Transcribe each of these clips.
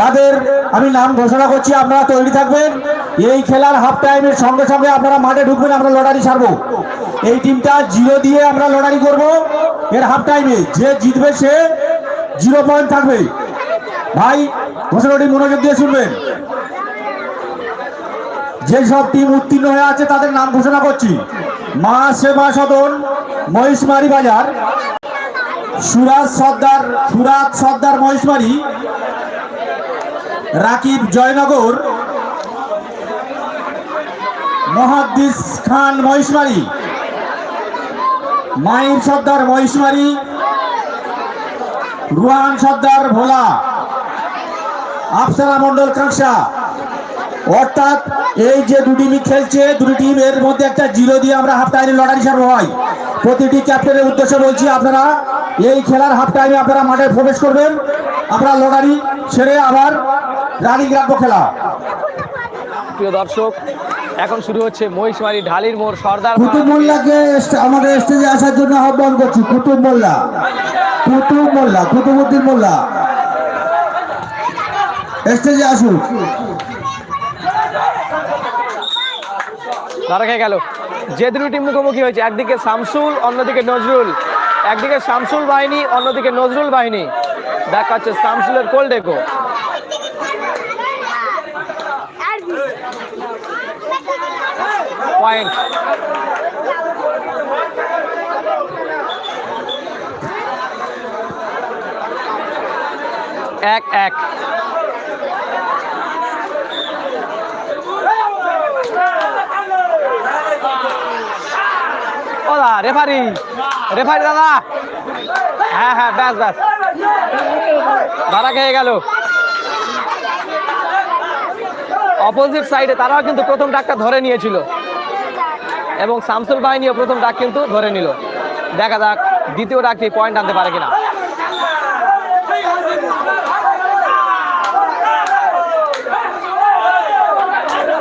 তাদের আমি নাম ঘোষণা করছি, আপনারা তৈরি থাকবেন। এই খেলার হাফ টাইমের সঙ্গে সঙ্গে আপনারা মাঠে ঢুকবেন, আমরা লড়ারি ছাড়বো। এই টিমটা জিরো দিয়ে আমরা লড়ারি করব। এর হাফ টাইমে যে জিতবে সে জিরো পয়েন্ট থাকবে। ভাই, ঘোষণাটি মনোযোগ দিয়ে শুনবেন। যেসব টিম উত্তীর্ণ হয়ে আছে, তাদের নাম ঘোষণা করছি। মা সেবা সদন মহিষমারি বাজার। সুরাজ সর্দার সুরাজ সর্দার মহেশবাড়ি রাকিব জয়নগর, মহাদ্দিস খান মহেশবাড়ি মাইন সর্দার মহেশবাড়ি রুহান সর্দার ভোলা আফসারা মন্ডল কাঁকসা অর্থাৎ এই যে দুটি টিম খেলছে, দুটি টিম এর মধ্যে একটা জিরো দিয়ে আমরা হাফ টাইমে লড়াই সারবো হয় প্রতিটি ক্যাপ্টেনের উদ্দেশ্যে বলছি আপনারা, এই খেলার হাফ টাইমে আপনারা মাঠে প্রবেশ করবেন আমরা লড়াই সেরে আবার রানিং রাখব খেলা। প্রিয় দর্শক এখন শুরু হচ্ছে মহিষমারি ঢালির মোড় সর্দার কুতুব মোল্লাকে আমাদের স্টেজে আসার জন্য আহ্বান করছি কুতুব মোল্লা। কুতুব মোল্লা কুতুবুদ্দিন মোল্লা। স্টেজে আসুন। ধরা খেয়ে গেল। যে দুটো টিম মুখোমুখি হয়েছে একদিকে শামসুল অন্যদিকে নজরুল। একদিকে শামসুল বাহিনী অন্যদিকে নজরুল বাহিনী। দেখা হচ্ছে শামসুলের কোল ডেকো। পয়েন্ট এক এক ও দা রেফারি রেফারি দাদা। হ্যাঁ হ্যাঁ ব্যাস ব্যাস। ধরা খেয়ে গেল। অপোজিট সাইডে তারাও কিন্তু প্রথম ডাকটা ধরে নিয়েছিল। এবং শামসুল বাহিনীও প্রথম ডাক কিন্তু ধরে নিল। দেখা যাক দ্বিতীয় ডাকটি পয়েন্ট আনতে পারে কিনা।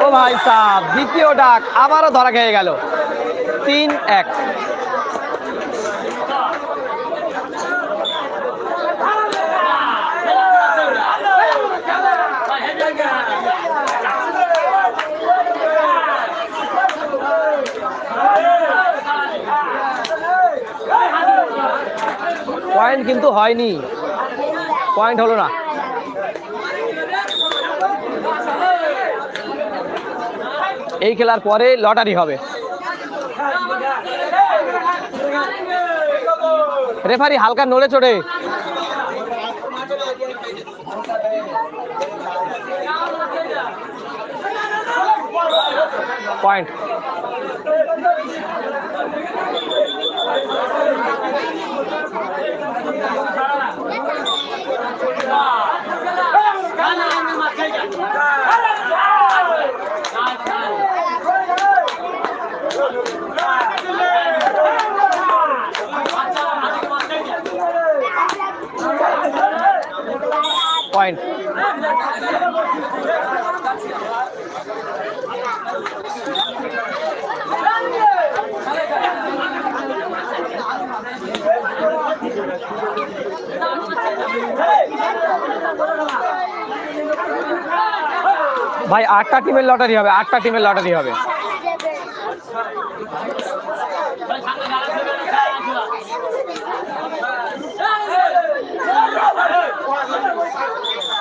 ও ভাই সাহ, দ্বিতীয় ডাক আবারও ধরা খেয়ে গেল। তিন এক পয়েন্ট কিন্তু হয়নি। পয়েন্ট হলো না। এই খেলার পরে লটারি হবে। রেফারি হালকা নড়ে চড়ে। পয়েন্ট পয়েন্ট ভাই আটটা টিমের লটারি হবে আটটা টিমের লটারি হবে।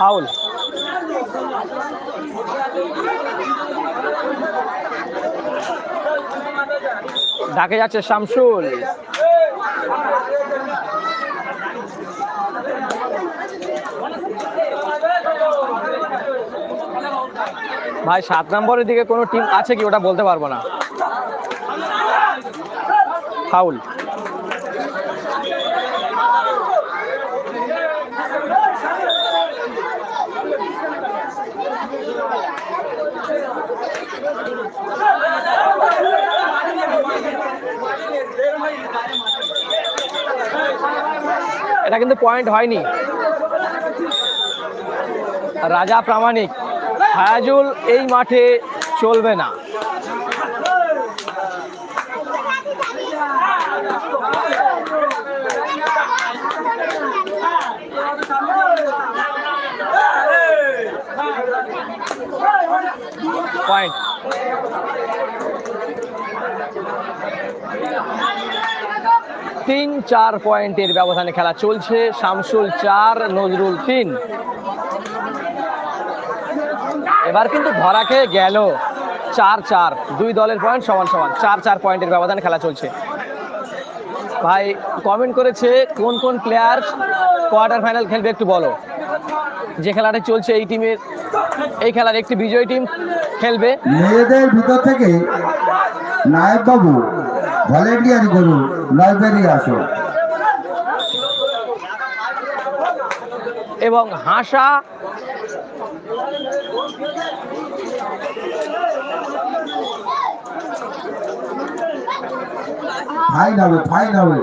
ফাউল ডাকে যাচ্ছে শামসুল। ভাই, সাত নম্বরের দিকে কোনো টিম আছে কি? ওটা বলতে পারব না। ফাউল। এটা কিন্তু পয়েন্ট হয়নি। রাজা প্রামাণিক হায়াজুল এই মাঠে চলবে না। পয়েন্ট তিন, চার পয়েন্টের ব্যবধানে খেলা চলছে। শামসুল চার, নজরুল তিন। এবার কিন্তু ধরা খেয়ে গেল। চার চার। দুই দলের পয়েন্ট সমান সমান। চার চার পয়েন্টের ব্যবধানে খেলা চলছে। ভাই কমেন্ট করেছে কোন কোন প্লেয়ার কোয়ার্টার ফাইনাল খেলবে একটু বলো। যে খেলাটা চলছে এই টিমের এই খেলার একটি বিজয়ী টিম খেলবে। মেয়েদের ভিতর থেকে নায়ক বাবু ভলেন্টিয়ারি করুন লাইব্রেরি আসো। এবং হাসা ফাইন হবে ফাইন হবে।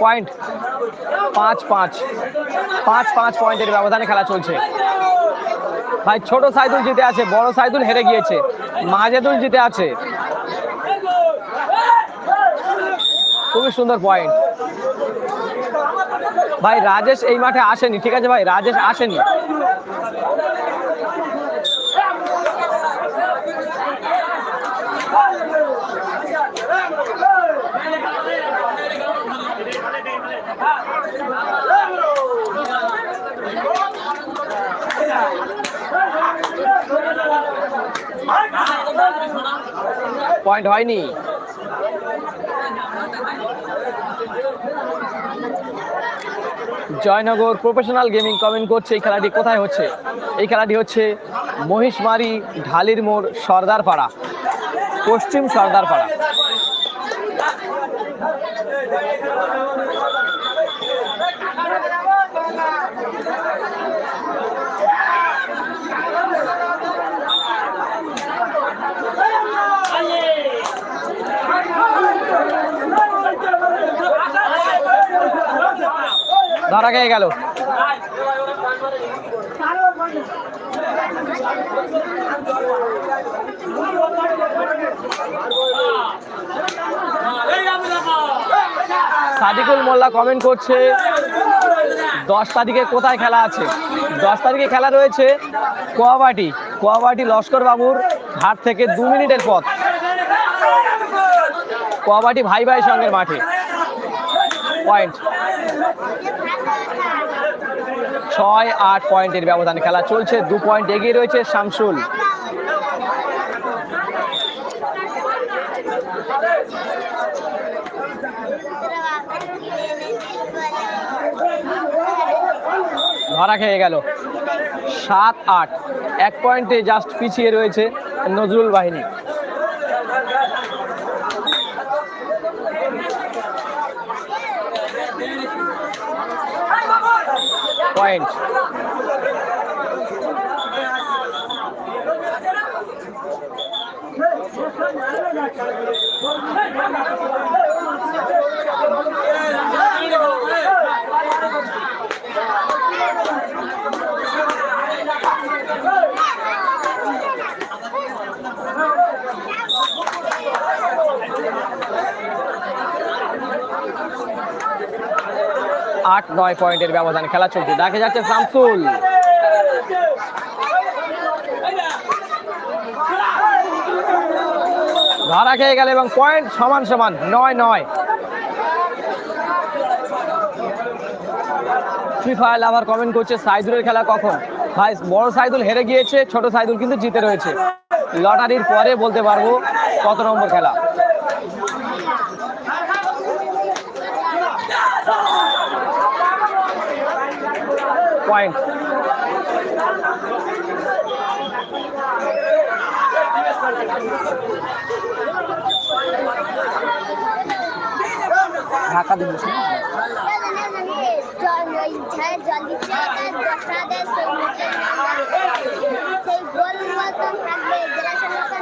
পয়েন্ট পাঁচ পাঁচ। পাঁচ পাঁচ পয়েন্টের ব্যবধানে খেলা চলছে। ভাই, ছোট সাইদুল জিতে আছে, বড় সাইদুল হেরে গিয়েছে। মাজেদুল জিতে আছে। খুবই সুন্দর পয়েন্ট ভাই, রাজেশ এই মাঠে আসেনি, ঠিক আছে ভাই? রাজেশ আসেনি। পয়েন্ট হয়নি। জয়নগর প্রফেশনাল গেমিং কমেন্ট করছে, এই খেলাটি কোথায় হচ্ছে? এই খেলাটি হচ্ছে মহিষমারি ঢালির মোড় সর্দারপাড়া, পশ্চিম সর্দারপাড়া। ধরা খেয়ে গেল। সাদিকুল মোল্লা কমেন্ট করছে, দশ তারিখে কোথায় খেলা আছে? দশ তারিখে খেলা রয়েছে কোয়াবাটি। কোয়াবাটি লস্কর বাবুর হাট থেকে দু মিনিটের পথ। কোয়াবাটি ভাই ভাই সঙ্গের মাঠে। পয়েন্ট ছয় আট পয়েন্টের ব্যবধান খেলা চলছে। দু পয়েন্ট এগিয়ে রয়েছে শামসুল। ধরা খেয়ে গেল। সাত আট। এক পয়েন্টে জাস্ট পিছিয়ে রয়েছে নজরুল বাহিনী। পয়েন্ট আট, নয় পয়েন্টের ব্যবধানে খেলা চলছে। দেখে যাচ্ছে শামসুল। ধরা খেয়ে গেল এবং পয়েন্ট সমান সমান, নয় নয়। ফ্রি ফায়ার আবার কমেন্ট করছে, সাইদুলের খেলা কখন? ভাই, বড় সাইদুল হেরে গিয়েছে, ছোট সাইদুল কিন্তু জিতে রয়েছে। লটারির পরে বলতে পারব কত নম্বর খেলা। পয়েন্ট ঢাকা দিন জল জল দিচ্ছে আর দশটা দেয় সেই গোল মতন থাকবে জেলা সংরক্ষণ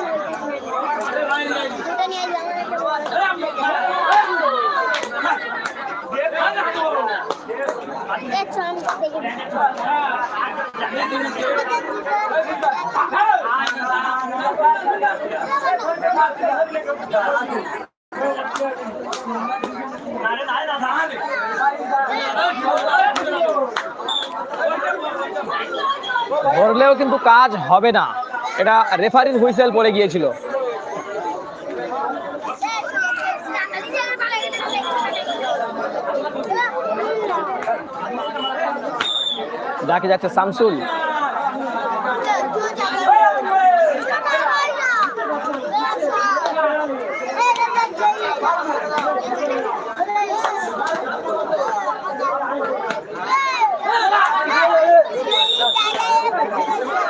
ধরলেও কিন্তু কাজ হবে না। এটা রেফারির হুইসেল পড়ে গিয়েছিল। যাকে যাচ্ছে শামসুল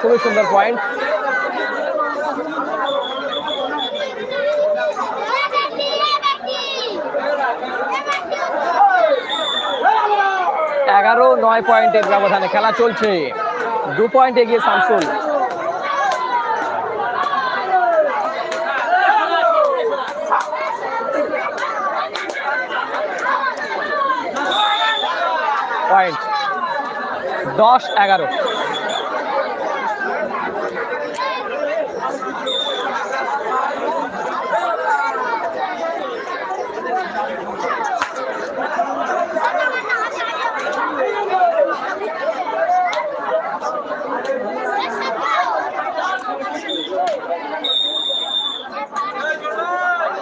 খুবই সুন্দর পয়েন্ট এগারো নয় পয়েন্টের ব্যবধানে খেলা চলছে। দু পয়েন্টে গিয়ে শামসুল পয়েন্ট। দশ এগারো।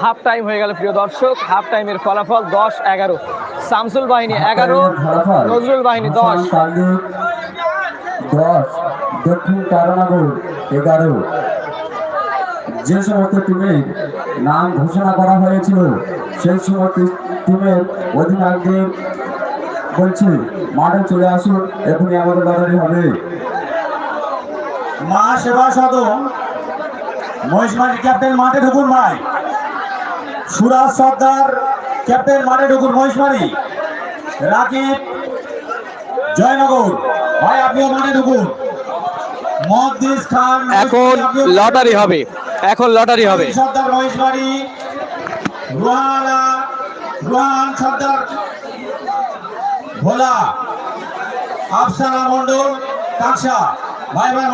হাফ টাইম হয়ে গেল প্রিয় দর্শক। হাফ টাইমের ফলাফল দশ এগারো। শামসুল বাহিনী এগারো, নজরুল বাহিনী দশ। দশ, দক্ষিণ তারানগর এগারো। যে সমস্ত টিমের নাম ঘোষণা করা হয়েছিল, সেই সমস্ত টিমের অধিনায়কদের বলছি, মাঠে চলে আসুন এখনই আমাদের লড়াই হবে। মা সেবা সদন মহিষমারি ক্যাপ্টেন মাঠে ঢুকুন ভাই। সুরাজ সর্দার ক্যাপ্টেন মাঠে ঢুকুন মহিষমারি রাকিব জয়নগর। ভাই আপনিও মাঠে ঢুকুন মহদ্দিস খান এখন লটারি হবে। এখন লটারি হবে। সর্দার মহেশবাড়ি। রুহানা রুহান সর্দার। ভোলা আফসানা মন্ডল কাকসা। ভাই ভাই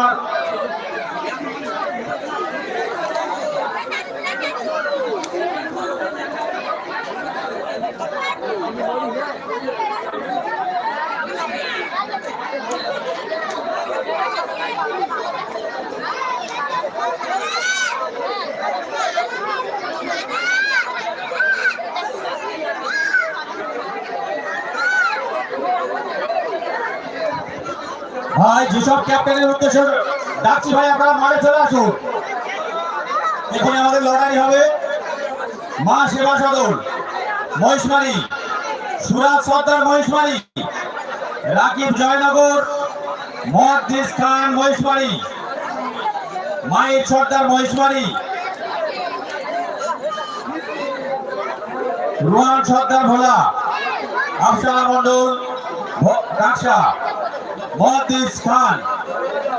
ভাই, যেসব ক্যাপ্টেনের উদ্দেশ্যে ডাকছি ভাই, আপনারা মাঠে চলে আসুন। এখানে আমাদের লড়াই হবে মা সেবা সদন, মহেশমারি, সুরাজ সর্দার মহেশমারি, রাকিব জয়নগর মহাদ্দিস খান মহেশমারি, মায়ের সর্দার মহেশমারি, রুহান সর্দার ভোলা, আফসানা মন্ডল ডাকসা মহাদিস খান।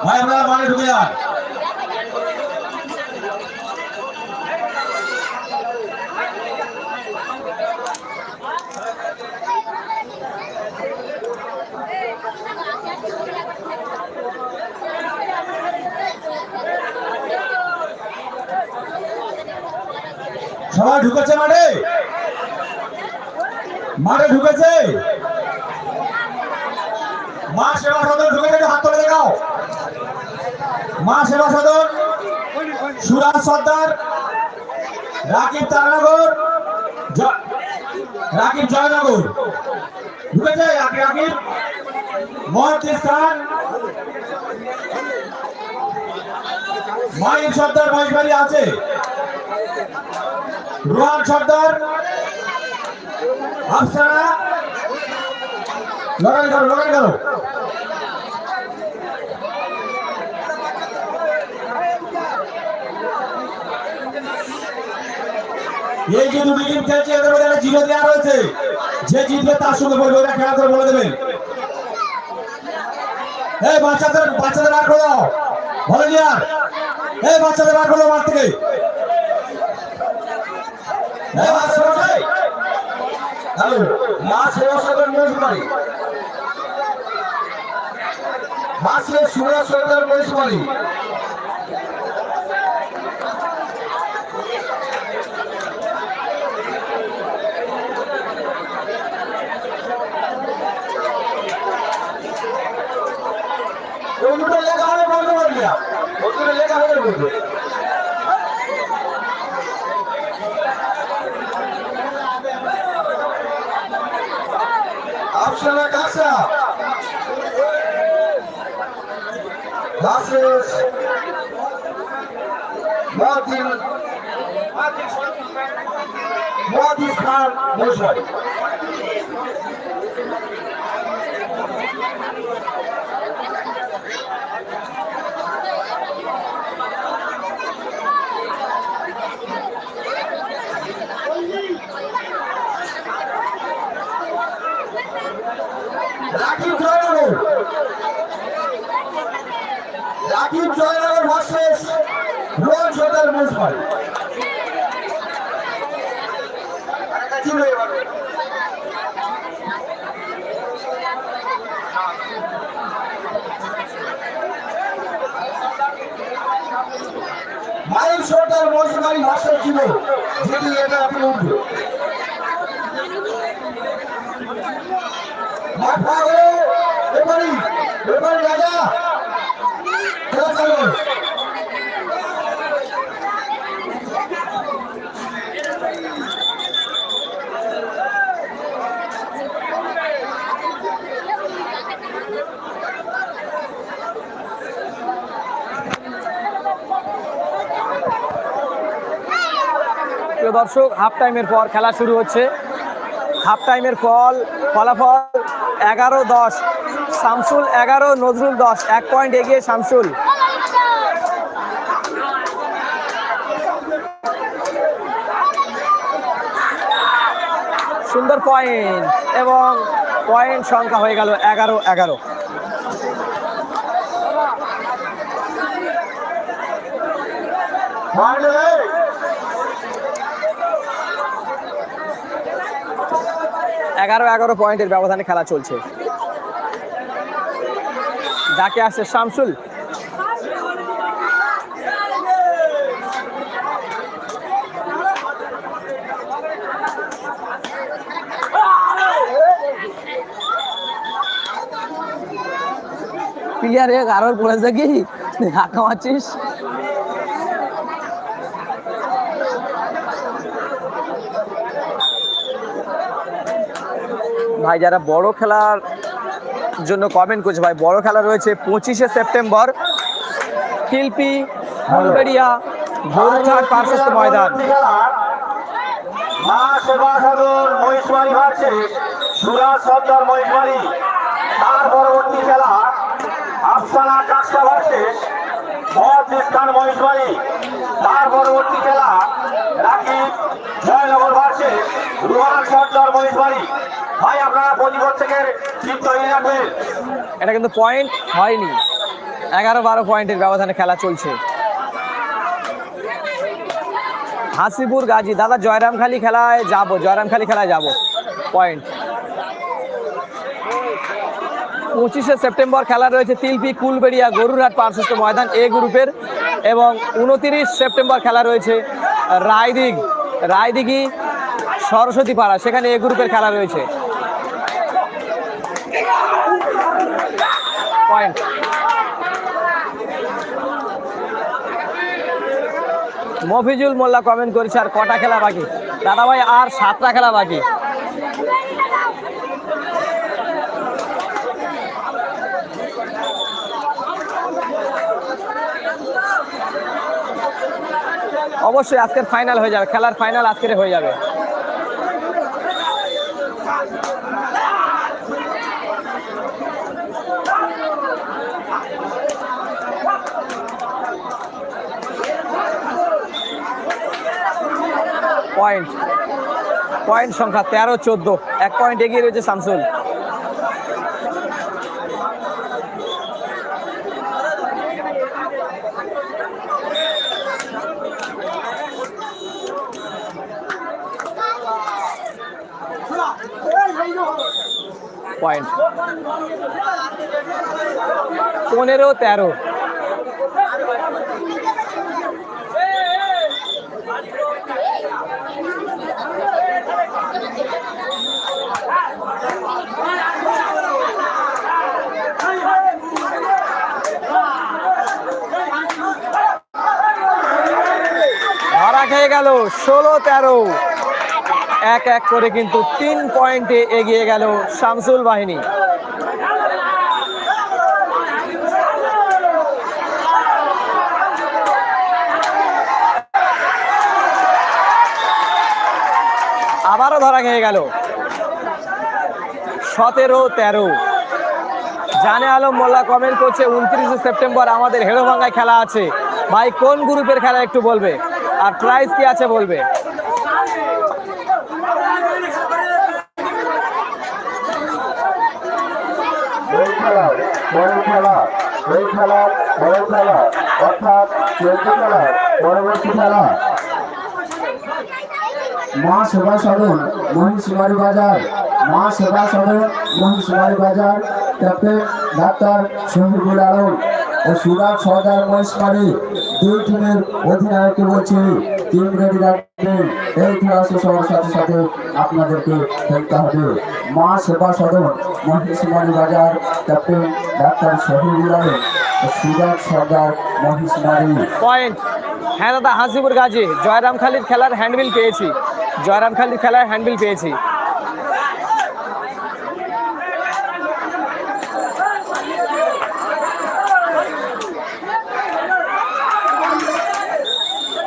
ভাই আপনারা মানে ঢুকে যান। সবাই ঢুকেছে মাঠে? মাঠে ঢুকেছে? মা সেবা সদন ঢুকে গেছে, হাত তুলে দেখাও। মা সেবা সদন, সুরাজ সর্দার, রাকিব তারানগর রাকিব জয়নগর। ঢুকেছে? রাকিব রাকিব। মহাদিস খান মাইন সর্দার মহেশবাড়ি আছে। রোহান সর্দার। আফসানা। লড়াই করো লড়াই করো। এই যে দুটি টিম খেলছে, এদের মধ্যে জিরো দেওয়া রয়েছে। যে জিতবে তার সঙ্গে বলবে, ওরা খেলা করে বলে দেবেন এই বাচ্চাদের বাচ্চাদের বার করো ভলেন্টিয়ার এই বাচ্চাদের বার করো মাঠ থেকে। হ্যালো মা সেবা সদন মজুরি ভার্সেস সুরাজ সরকার দুটো লেখা হবে লেখা হবে Afsana Kasa versus Mahadin Mahadis Khan Maheshbari Rakib Joynagar Rakib Joynagar versus Rohan Sardar Maheshbari mile Sardar Maheshbari versus ছিল যেটি এটা আপনি উঠবে মাঠ এবারই এবারই রাজা খেলা চালু হবে। প্রিয় দর্শক হাফ টাইমের পর খেলা শুরু হচ্ছে। হাফ টাইমের ফল, ফলাফল এগারো দশ, শামসুল এগারো, নজরুল দশ, এক পয়েন্ট এগিয়ে শামসুল। সুন্দর পয়েন্ট এবং পয়েন্ট সংখ্যা হয়ে গেল এগারো এগারো। এগারো এগারো পয়েন্টের ব্যবধানে খেলা চলছে। ডাকে আসছে শামসুল। এক আরোর পড়েছে কি ধাক্কা মারছিস? ভাই, যারা বড় খেলার জন্য কমেন্ট করছে, ভাই, বড় খেলা রয়েছে পঁচিশে সেপ্টেম্বর। শিল্পী ফুলবেড়িয়া গরুঘাট পার্শ্বস্থ ময়দান। তার পরবর্তী খেলা আফসানা কাস্টা ভার্সেস তার পরবর্তী খেলা জয়নগর ভার্সেস রুহান সর্দার ভাই, আপনারা প্রতিপদ থেকে রাখবেন এটা কিন্তু পয়েন্ট হয়নি। এগারো বারো পয়েন্টের ব্যবধানে খেলা চলছে। হাসিপুর গাজী। দাদা, জয়রামখালি খেলায় যাব। জয়রামখালি খেলায় যাব। পয়েন্ট পঁচিশে সেপ্টেম্বর খেলা রয়েছে তিলপি, কুলবেড়িয়া, গরুরহাট পার্শ্বস্থ ময়দান এ গ্রুপের। এবং উনতিরিশ সেপ্টেম্বর খেলা রয়েছে রায়দিঘ, রায়দিঘি সরস্বতী পাড়া, সেখানে এ গ্রুপের খেলা রয়েছে। পয়েন্ট মফিজুল মোল্লা কমেন্ট করেছে, আর কটা খেলা বাকি? দাদা ভাই আর সাতটা খেলা বাকি? অবশ্যই আজকের ফাইনাল হয়ে যাবে, খেলার ফাইনাল আজকের হয়ে যাবে। পয়েন্ট পয়েন্ট সংখ্যা তেরো, চোদ্দ। এক পয়েন্ট এগিয়ে রয়েছে শামসুল পয়েন্ট পনেরো তেরো। ধরা খেয়ে গেল ষোলো তেরো। এক এক করে কিন্তু তিন পয়েন্টে এগিয়ে গেল শামসুল বাহিনী। আবারও ধরা খেয়ে গেল। সতেরো, তেরো। জানে আলম মোল্লা কমেন্ট করছে, উনত্রিশে সেপ্টেম্বর আমাদের হেরোভাঙ্গায় খেলা আছে। ভাই, কোন গ্রুপের খেলা একটু বলবে? আর প্রাইস কি আছে বলবে? মা সেবা সদন মহিষমারি বাজার, মা সেবা সদন মহিষমারি বাজার, ক্যাপ্টেন ডাক্তার শহীদুল আলম ও সুরাজ সর্দার মহিষমারি দুই টিমের অধিনায়ককে বলছি। টিম রেডি রাখবেন এই শেষ হওয়ার সাথে সাথে আপনাদেরকে খেলতে হবে। মা সেবা সদন মহিষমারি বাজার, captain doctor Shahidul Alam Suraj Sardar Mahishmari point হ্যাঁ দাদা, হাসিপুর গাজী জয়রাম খালির খেলার হ্যান্ডবিল পেয়েছি। জয়রাম খালির খেলার হ্যান্ডবিল পেয়েছি।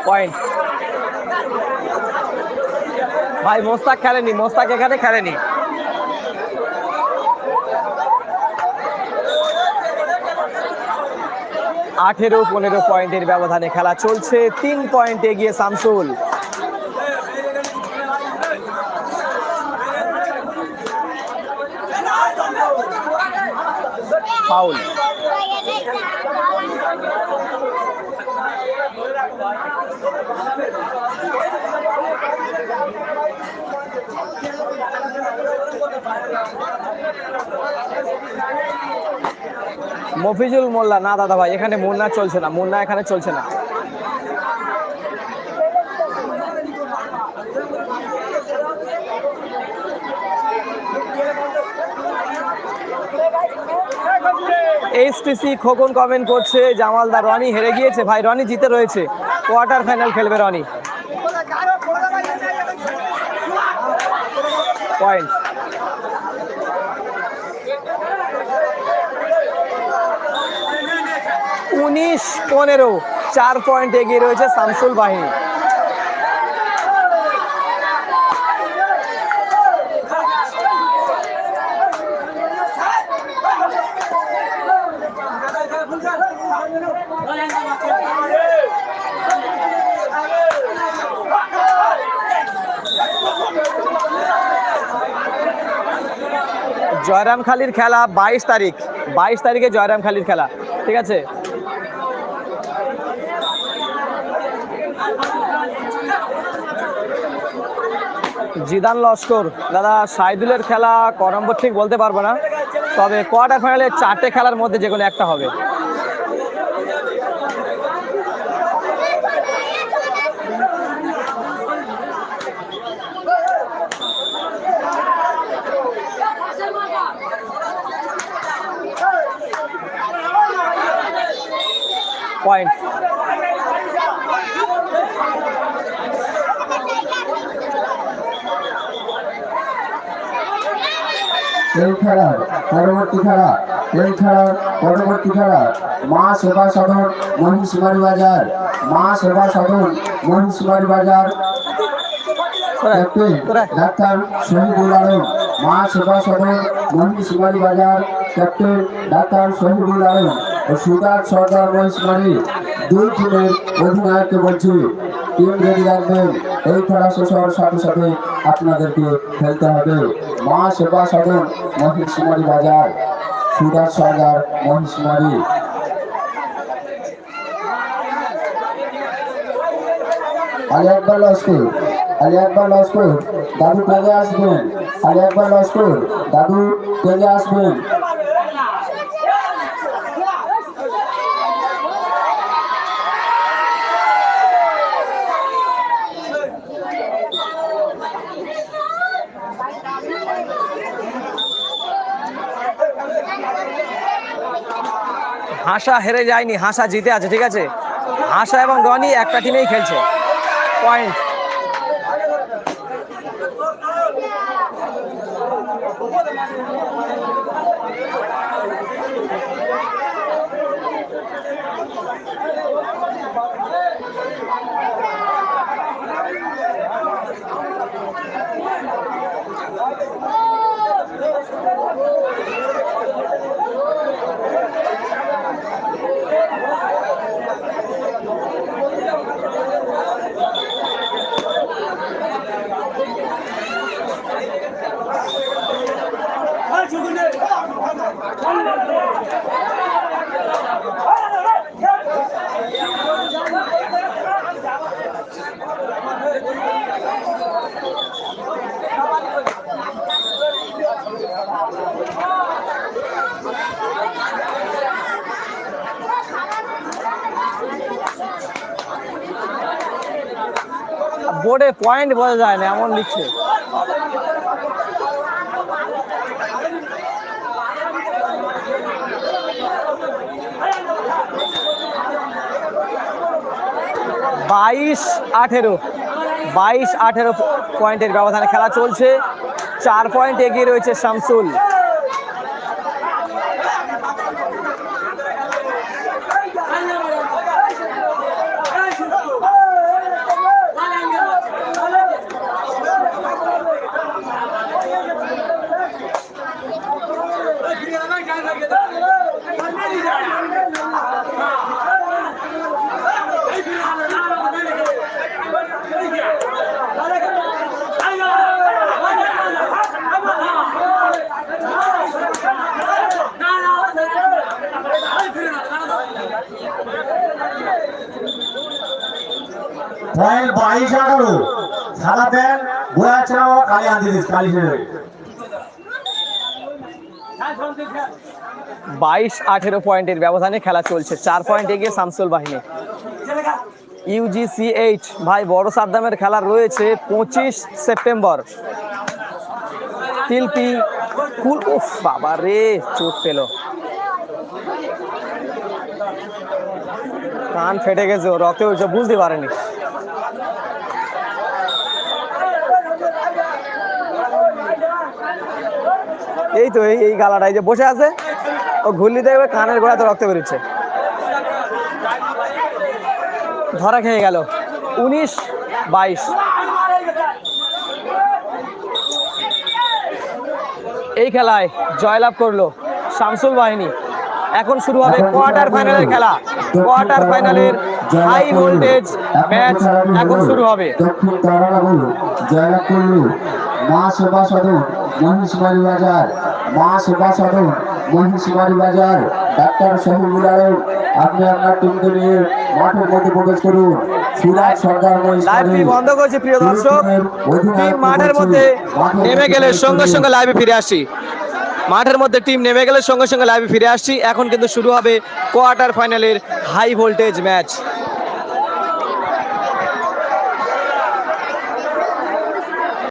পয়েন্ট ভাই, মোস্তাক খেলেনি, মোস্তাক এখানে খেলেনি। আঠেরো, পনেরো পয়েন্টের ব্যবধানে খেলা চলছে। তিন পয়েন্টে গিয়ে শামসুল ফাউল মফিজুল মোল্লা, না দাদা ভাই, এখানে মুন্না চলছে না মুন্না এখানে চলছে না। এইচটিসি খোকন কমেন্ট করছে, জামালদা রনি হেরে গিয়েছে। ভাই, রনি জিতে রয়েছে। কোয়ার্টার ফাইনাল খেলবে রনি। পয়েন্ট উনিশ পনেরো, চার পয়েন্ট এগিয়ে রয়েছে শামসুল বাহিনী। জয়রাম খালির খেলা বাইশ তারিখ, বাইশ তারিখে জয়রাম খালির খেলা, ঠিক আছে? জিদান লস্কর। দাদা, সাইদুলের খেলা ক নম্বর ঠিক বলতে পারব না, তবে কোয়ার্টার ফাইনালে চারটে খেলার মধ্যে যে কোনো একটা হবে। পয়েন্ট এই খেলার পরবর্তী খেলা এই খেলার পরবর্তী খেলা। মা সেবা সদন মহিষমারি বাজার মা সেবা সদন মহিষমারি বাজার ক্যাপ্টেন ডাক্তার শহীদুল আলম মা সেবা সদন মহিষমারি বাজার। ক্যাপ্টেন ডাক্তার শহীদুল আলম ও সুদার সর্দার মহিষমারি দুই টিমের অধিনায়ককে বলছি টিম রেডি রাখবেন, এই খেলা শেষ হওয়ার সাথে সাথে আপনাদেরকে খেলতে হবে। মা সেবা সদন মহিষমারি বাজার সুদার সর্দার মহিষমারি আলী আকবর লস্কর আলী একবার লস্কর দাদু তেজে আসবেন, আলী একবার লস্কর দাদু তেজে আসবেন। হাসা হেরে যায়নি, হাসা জিতে আছে, ঠিক আছে? হাসা এবং রনি একটা টিমেই খেলছে। পয়েন্ট বোর্ডে পয়েন্ট বোঝা যায় না, এমন লিখছে। বাইশ আঠেরো বাইশ আঠেরো পয়েন্টের ব্যবধানে খেলা চলছে। চার পয়েন্ট এগিয়ে রয়েছে শামসুল। পয়েন্ট বাইশ আঠারো সাদা প্যান্ট গোয়া ছাড়াও কালি আনতে দিস, কালি বাইশ আঠেরো পয়েন্টের ব্যবধানে খেলা চলছে। চার পয়েন্ট এগিয়ে শামসুল বাহিনী। ইউজিসিএইচ ভাই, বড় সাদ্দামের খেলা রয়েছে পঁচিশ সেপ্টেম্বর। তিলপি, ফুল, উফ, বাবা রে, চোট পেল। কান ফেটে গেছে রক্তে উঠছে বুঝতে পারেনি। এই তো এই এই গালাটাই যে বসে আছে ও ঘুরলি দেখবে কানের গোড়াতে রক্ত বেরোচ্ছে। ধরা খেয়ে গেল। উনিশ বাইশ। এই খেলায় জয়লাভ করল শামসুল বাহিনী। এখন শুরু হবে কোয়ার্টার ফাইনালের খেলা। কোয়ার্টার ফাইনালের হাই ভোল্টেজ ম্যাচ এখন শুরু হবে। জয়লাভ করল। মা মহিষমারি বাজার মা সেবা সদন মহিষমারি বাজার ডাক্তার শহীদুল আলম আপনি আপনার টিমকে নিয়ে মাঠের মধ্যে প্রবেশ করুন। সুরাজ সরকার লাইভটি বন্ধ করছি প্রিয় দর্শক। টিম মাঠের মধ্যে নেমে গেলে সঙ্গে সঙ্গে লাইভে ফিরে আসছি মাঠের মধ্যে টিম নেমে গেলে সঙ্গে সঙ্গে লাইভে ফিরে আসছি এখন কিন্তু শুরু হবে কোয়ার্টার ফাইনালের হাই ভোল্টেজ ম্যাচ